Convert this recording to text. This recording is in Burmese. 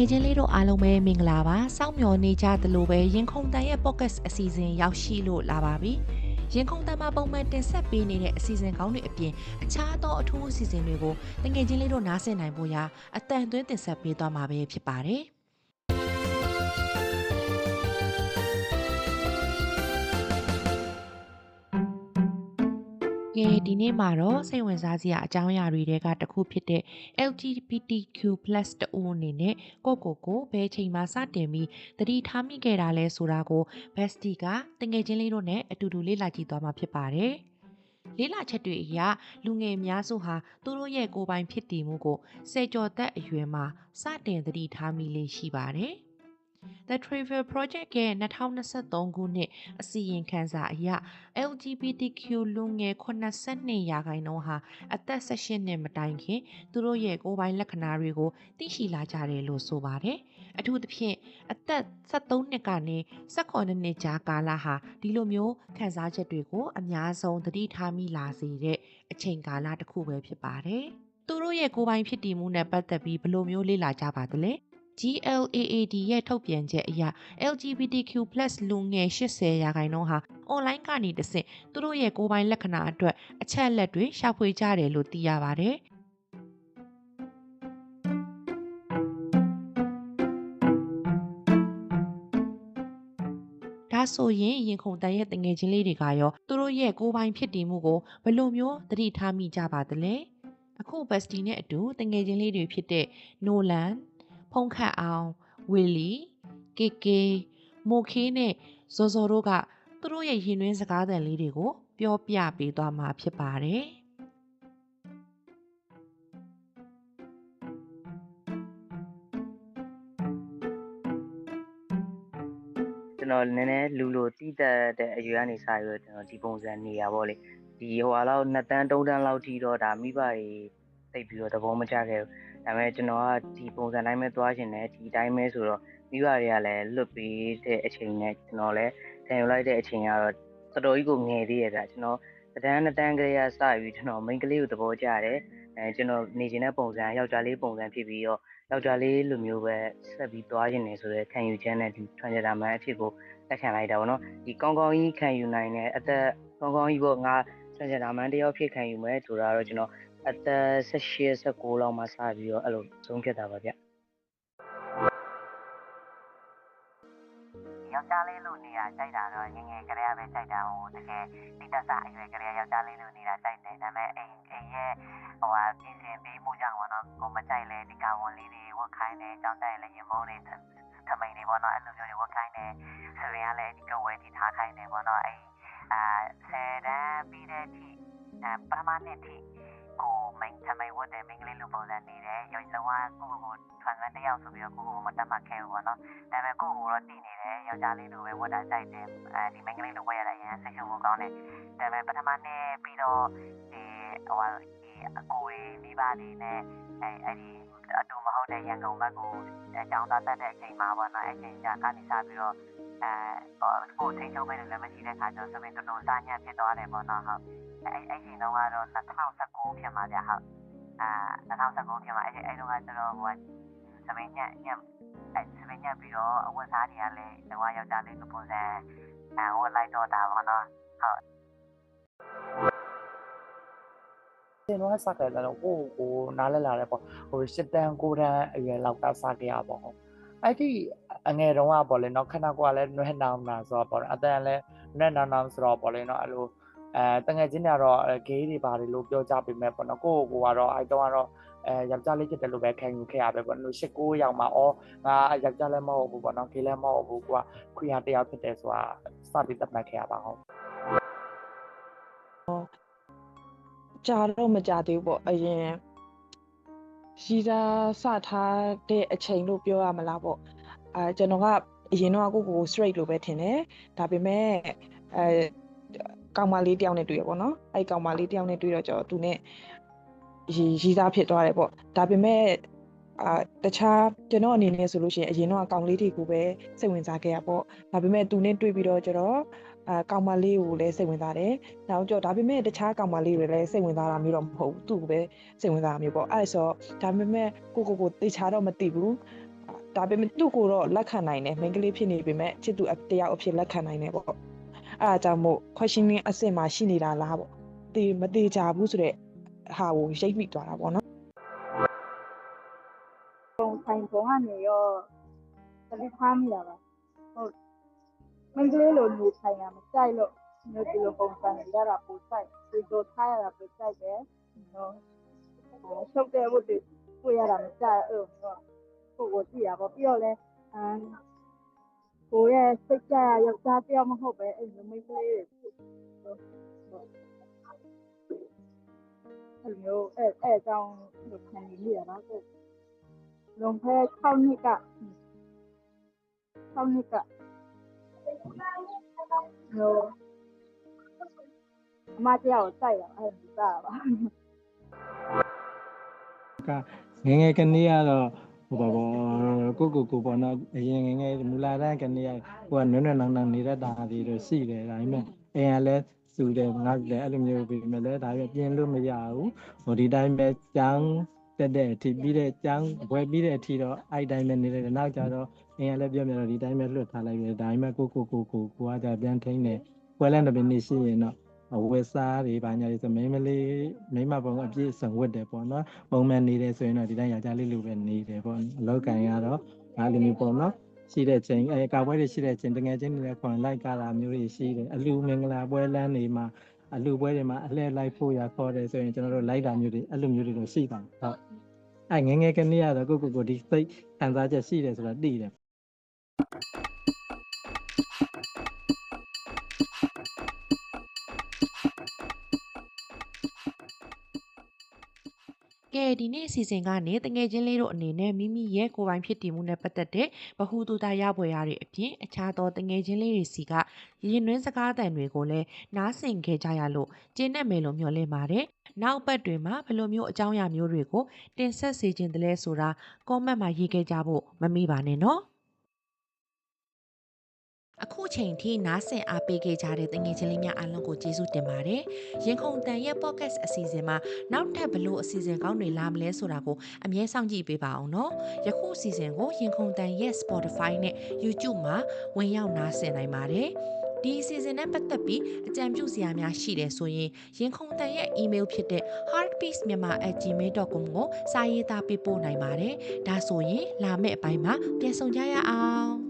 ယ်ချင်းလေးတို့အားလုံးပဲမင်္ဂလာပါစောင့်မျှော်နေကြသလိုပဲရင်ခုန်တန်ရဲ့ podcast အစီအစဉ်ရောက်ရှိလို့လာပါပြီရင်ခုန်တန်မှာပုံမှန်တင်ဆက်ပေးနေတဲ့အစီအစဉ်ကောင်းတွေအပြင်အခြားသောအထူးအစီအစဉ်တွေကိုတငယ်ချင်းလေးတို့နားဆင်နိုင်ဖို့ရာအတန်သွင်းတင်ဆက်ပေးသွားမှာပဲဖြစ်ပါတယ် ကဲဒီနေ့မှာတော့စိတ်ဝင်စားစရာအကြောင်းအရာတွေတဲကတစ်ခုဖြစ်တဲ့ LGBTQ+ တူအနေနဲ့ကိုကိုကိုဘယ်ချိန်မှစတင်ပြီးတတိထားမိခဲ့တာလဲဆိုတာကို Bestie ကတငယ်ချင်းလေးတို့နဲ့အတူတူလေ့လာကြည့်သွားမှာဖြစ်ပါတယ်။လေ့လာချက်တွေအရလူငယ်အများစုဟာသူတို့ရဲ့ကိုယ်ပိုင်ဖြစ်တည်မှုကိုစေကျော်သက်အရွယ်မှာစတင်တတိထားမိလေးရှိပါတယ်။ The Trivial Project ရဲ့2023ခုနှစ်အစီရင်ခံစာအရ LGBTQ လူငယ်82ရာခိုင်နှုန်းဟာအသက်18နှစ်မတိုင်ခင်သူတို့ရဲ့ကိုယ်ပိုင်လက္ခဏာတွေကိုသိရှိလာကြတယ်လို့ဆိုပါတယ်။အထူးသဖြင့်အသက်73နှစ်ကနေ18နှစ်ကြားကာလဟာဒီလိုမျိုးခံစားချက်တွေကိုအများဆုံးသတိထားမိလာစေတဲ့အချိန်ကာလတစ်ခုပဲဖြစ်ပါတယ်။သူတို့ရဲ့ကိုယ်ပိုင်ဖြစ်တည်မှုနဲ့ပတ်သက်ပြီးဘယ်လိုမျိုးလေ့လာကြပါသလဲ။ GLAAD ရဲ့ထုတ်ပြန်ချက်အရ LGBTQ+ လူငယ်80ရာခိုင်နှုန်းဟာ online ကနေတဆင့်သူတို့ရဲ့ကိုယ်ပိုင်လက္ခဏာအတွက်အချက်အလက်တွေရှာဖွေကြတယ်လို့သိရပါတယ်။ဒါဆိုရင်ရင်ခုန်တန်ရဲ့တငယ်ချင်းလေးတွေကရောသူတို့ရဲ့ကိုယ်ပိုင်ဖြစ်တည်မှုကိုဘယ်လိုမျိုးသတိထားမိကြပါသလဲအခု bestie နဲ့အတူတငယ်ချင်းလေးတွေဖြစ်တဲ့ Nolan ဖုံးခတ်အောင်ဝီလီကေကေမိုခေးနဲ့ဇော်ဇော်တို့ကသူတို့ရဲ့ရင်တွင်းစကားသံလေးတွေကိုပြောပြပေးသွားမှာဖြစ်ပါတယ်ကျွန်တော်နည်းနည်းလူလိုတိတက်တဲ့အရွယ်ကနေစပြီးတော့ကျွန်တော်ဒီပုံစံနေရပါလေဒီဟိုဟာလောက်2တန်း3တန်းလောက်ထိတော့ဒါမိဘတွေသိပ်ပြီးတော့သဘောမကျခဲ့ဘူး ဒါပေမဲ့ကျွန်တော်ကဒီပုံစံတိုင်းပဲသွားရှင်တယ်ဒီတိုင်းပဲဆိုတော့မိဘတွေကလည်းလွတ်ပေးတဲ့အချိန်နဲ့ကျွန်တော်လည်းခံယူလိုက်တဲ့အချိန်ကတော့တော်တော်ကြီးကိုငယ်သေးရဲ့ဗျကျွန်တော်တန်းတန်းကလေးကစပြီးကျွန်တော်မိန်းကလေးကိုသဘောကျတယ်အဲကျွန်တော်နေခြင်းတဲ့ပုံစံယောက်ျားလေးပုံစံဖြစ်ပြီးတော့ယောက်ျားလေးလိုမျိုးပဲဆက်ပြီးသွားခြင်းနေဆိုတဲ့ခံယူချက်နဲ့ဒီ transgender man အဖြစ်ကိုလက်ခံလိုက်တာပေါ့နော်ဒီကောင်းကောင်းကြီးခံယူနိုင်တဲ့အသက်ကောင်းကောင်းကြီးပေါ့ငါ transgender man တယောက်ဖြစ်ခံယူမယ်ဆိုတာတော့ကျွန်တော် အသက်18 19လောက်မှစပြီးတော့အဲ့လိုဆုံးဖြတ်တာပါဗျယောက်ျားလေးလို့နေတာကြိုက်တာတော့ငငယ်ကလေးကပဲကြိုက်တာဟိုတကယ်တိတ္တဆအရွယ်ကလေးယောက်ျားလေးလို့နေတာကြိုက်တယ်ဒါပေမဲ့အိမ်အိမ်ရဲ့ဟိုဟာပြင်ဆင်ပေးမှုကြောင့်ပေါ့နော်ကိုမကြိုက်လဲဒီကာဝန်လေးတွေဝတ်ခိုင်းတယ်ကြောင်းကြိုက်လဲရင်မိုးလေးထမိန်တွေပေါ့နော်အဲ့လိုမျိုးတွေဝတ်ခိုင်းတယ်ဆိုရင်လည်းဒီကဝဲတီထားခိုင်းတယ်ပေါ့နော်အဲ့အာဆယ်တန်းပြီးတဲ့အထိအဲပထမနှစ်ထိကို မိန်ထမိန်ဝတ်တယ်မိန်းကလေးလူပုံစံနေတယ်ရုပ်လုံးဝကိုကိုထွန်ဆန်းတယောက်ဆိုပြီးတော့ကိုကိုမတတ်မှတ်ခဲ့ဘူးပေါ့နော်ဒါပေမဲ့ကိုကိုတော့တည်နေတယ်ယောက်ျားလေးလိုပဲဝတ်တာကြိုက်တယ်အဲဒီမိန်းကလေးလိုဝတ်ရတာရန်စိတ်ရှုပ်ဖို့ကောင်းတယ်ဒါပေမဲ့ပထမနှစ်ပြီးတော့ဒီဟိုဟာဒီအကိုတွေမိဘတွေနဲ့အဲအဲ့ဒီအတူမ ဟုတ်တဲ့ရန်ကုန်ဘက်ကိုအကြောင်းသားတက်တဲ့အချိန်မှာပေါ့နော်အဲ့ချိန်ကျကနေစပြီးတော့အဲဟိုချိန်ချုပ်ပဲလည်းမရှိတဲ့ခါကျတော့စပင်းတော်တော်စားညံ့ဖြစ်သွားတယ်ပေါ့နော်ဟုတ်အဲ့အဲ့ချိန်တုန်းကတော့2019ဖြစ်မှာဗျဟုတ်အာ2019ဖြစ်မှာအဲ့အဲ့တုန်းကကျတော့ဟိုကစပင်းညံ့ညံ့အဲ့စပင်းညံ့ပြီးတော့အဝတ်စားတွေကလည်းတော့ယောက်ျားလေးလိုပုံစံအဲဟိုလိုက်တော့တာပေါ့နော်ဟုတ် တင်တော့စခဲ့တယ်တော့ကိုကိုနားလဲလာတယ်ပေါ့ဟိုရှစ်တန်းကိုတန်းအရွယ်လောက်ကစခဲ့ရပေါ့အဲ့ဒီအငယ်တုန်းကပေါ့လေနော်ခဏကွာလဲနွဲနောင်နာဆိုတော့ပေါ့အတန်လဲနွဲနောင်နောင်ဆိုတော့ပေါ့လေနော်အဲ့လိုအဲတငယ်ချင်းတွေကတော့ဂေးတွေပါတယ်လို့ပြောကြပေးမဲ့ပေါ့နော်ကိုကိုကတော့အဲ့တုန်းကတော့အဲယောက်ျားလေးဖြစ်တယ်လို့ပဲခံယူခဲ့ရပဲပေါ့နော်၈၉ရောက်မှာအော်ငါယောက်ျားလည်းမဟုတ်ဘူးပေါ့နော်ဂေးလည်းမဟုတ်ဘူးကိုကခွေရတရားဖြစ်တယ်ဆိုတာစပြီးသတ်မှတ်ခဲ့ရပါဟုတ် ကြာတော့မကြာသေးဘူးပေါ့အရင်ရီစာစထားတဲ့အချိန်လို့ပြောရမလားပေါ့အဲကျွန်တော်ကအရင်တော့ကိုကိုကို straight လို့ပဲထင်တယ်ဒါပေမဲ့အဲကောင်မလေးတယောက်နဲ့တွေ့ရပေါ့နော်အဲ့ကောင်မလေးတယောက်နဲ့တွေ့တော့ကျွန်တော်သူနဲ့ရီရီစားဖြစ်သွားတယ်ပေါ့ဒါပေမဲ့အာတခြားကျွန်တော်အနေနဲ့ဆိုလို့ရှိရင်အရင်တော့အကောင်လေးတွေကိုပဲစိတ်ဝင်စားခဲ့ရပေါ့ဒါပေမဲ့သူနဲ့တွေ့ပြီးတော့ကျွန်တော် အာကောင်မလေးကိုလည်းစိတ်ဝင်စားတယ်။နောက်ကြောဒါပေမဲ့တခြားကောင်မလေးတွေလည်းစိတ်ဝင်စားတာမျိုးတော့မဟုတ်ဘူး။သူ့ကိုပဲစိတ်ဝင်စားတာမျိုးပေါ့။အဲ့ဆိုဒါပေမဲ့ကိုကိုကိုတေချာတော့မသိဘူးဒါပေမဲ့သူ့ကိုတော့လက်ခံနိုင်တယ်မိန်းကလေးဖြစ်နေပေမဲ့ချစ်သူအတယောက်အဖြစ်လက်ခံနိုင်တယ်ပေါ့အဲ့ဒါကြောင့်မို့ questioning အဆင့်မှာရှိနေတာလားပေါ့တေမသေးကြဘူးဆိုတော့ဟာကိုရိပ်မိသွားတာပေါ့နော်ပုံဆိုင်ပုံကနေရောတတိထားမိတာပါဟုတ် မင်းကလေးလိုနေဆိုင်ရမကြိုက်လို့မျိုးဒီလိုပုံစံရတာပိုကြိုက်ဒီလိုထားရတာပိုကြိုက်တယ်နော်အဲရှုပ်တဲ့ဝတ်တွေတွေ့ရတာမကြိုက်အဲ့လိုမျိုးကိုကိုကြည့်ရပါပြီးတော့လဲအမ်ကိုရဲ့စိတ်ကြရယောက်ျားတယောက်မဟုတ်ပဲအဲ့လိုမိန်းကလေးတွေဖြစ်ဟုတ်ဟုတ်အဲ့လိုမျိုးအဲ့အဲ့ ဟိုအမတရားကိုစိုက်ရအဲ့ဒီကပါကငယ်ငယ်ကနေကတော့ဟိုပါဘောကိုကိုကိုပေါ့နော်အရင်ငယ်ငယ်မူလာတန်းကနေကဟိုကနွဲ့နွဲ့နောင်နောင်နေတဲ့တာတွေတော့ရှိတယ်ဒါပေမဲ့အိမ်ကလည်းစုတယ်ငါလည်းအဲ့လိုမျိုးပြီးမြဲလဲဒါပေမဲ့ပြင်လို့မရဘူးဟိုဒီတိုင်းပဲចောင်းတက်တဲ့အထိပြီးတဲ့ចောင်းဘွယ်ပြီးတဲ့အထိတော့အဲ့တိုင်းပဲနေတယ်နောက်ကြတော့ အိမ်ကလည်းပြောပြတော့ဒီတိုင်းပဲလွတ်ထားလိုက်ပြီဒါပေမဲ့ကိုကိုကိုကိုကိုကကြပြန်ထိန်းတယ်ပွဲလန်းတစ်ပင်နေရှိရင်တော့အဝက်စားတွေဘာညာတွေဆိုမိန်းမလေးမိန်းမပုံအပြည့်စုံဝတ်တယ်ပေါ့နော်ပုံမှန်နေတယ်ဆိုရင်တော့ဒီတိုင်းယောက်ျားလေးလိုပဲနေတယ်ပေါ့အလောက်ကန်ရတော့ဒါလိုမျိုးပေါ့နော်ရှိတဲ့ချိန်အဲကာပွဲတွေရှိတဲ့ချိန်တငယ်ချင်းတွေလည်းခွန်လိုက်ကြတာမျိုးတွေရှိတယ်အလူမင်္ဂလာပွဲလမ်းတွေမှာအလူပွဲတွေမှာအလှည့်လိုက်ဖို့ရခေါ်တယ်ဆိုရင်ကျွန်တော်တို့လိုက်တာမျိုးတွေအဲ့လိုမျိုးတွေတော့ရှိပါတယ်ဟုတ်အဲငယ်ငယ်ကနေရတော့ကိုကိုကိုဒီစိတ်ခံစားချက်ရှိတယ်ဆိုတာသိတယ် ကဲဒီနေ့အစီအစဉ်ကနေတငယ်ချင်းလေးတို့အနေနဲ့မိမိရဲ့ကိုယ်ပိုင်ဖြစ်တည်မှုနဲ့ပတ်သက်တဲ့ဗဟုသုတရပွဲရတွေအပြင်အခြားသောတငယ်ချင်းလေးတွေစီကရင်နှွင်းစကားတန်တွေကိုလည်းနားဆင်ခဲ့ကြရလို့ကျင်းနဲ့မယ်လို့မျှော်လင့်ပါတယ်။နောက်ပတ်တွေမှာဘယ်လိုမျိုးအကြောင်းအရာမျိုးတွေကိုတင်ဆက်စေခြင်းတလဲဆိုတာ comment မှာရေးခဲ့ကြဖို့မမေ့ပါနဲ့နော်။ အခုချိန်ထိနားဆင်အားပေးခဲ့ကြတဲ့တငယ်ချင်းလေးများအားလုံးကိုကျေးဇူးတင်ပါတယ်။ရင်ခုန်တန်ရဲ့ podcast အစီအစဉ်မှာနောက်ထပ်ဘလို့အစီအစဉ်ကောင်းတွေလာမလဲဆိုတာကိုအမြဲစောင့်ကြည့်ပေးပါအောင်နော်။ယခုအစီအစဉ်ကိုရင်ခုန်တန်ရဲ့ Spotify နဲ့ YouTube မှာဝင်ရောက်နားဆင်နိုင်ပါတယ်။ဒီအစီအစဉ်နဲ့ပတ်သက်ပြီးအကြံပြုစရာများရှိတယ်ဆိုရင်ရင်ခုန်တန်ရဲ့ email ဖြစ်တဲ့ heartpeacemyanmar@gmail.com ကိုစာရေးသားပေးပို့နိုင်ပါတယ်။ဒါဆိုရင်လာမယ့်အပိုင်းမှာပြန်ဆောင်ကြရအောင်။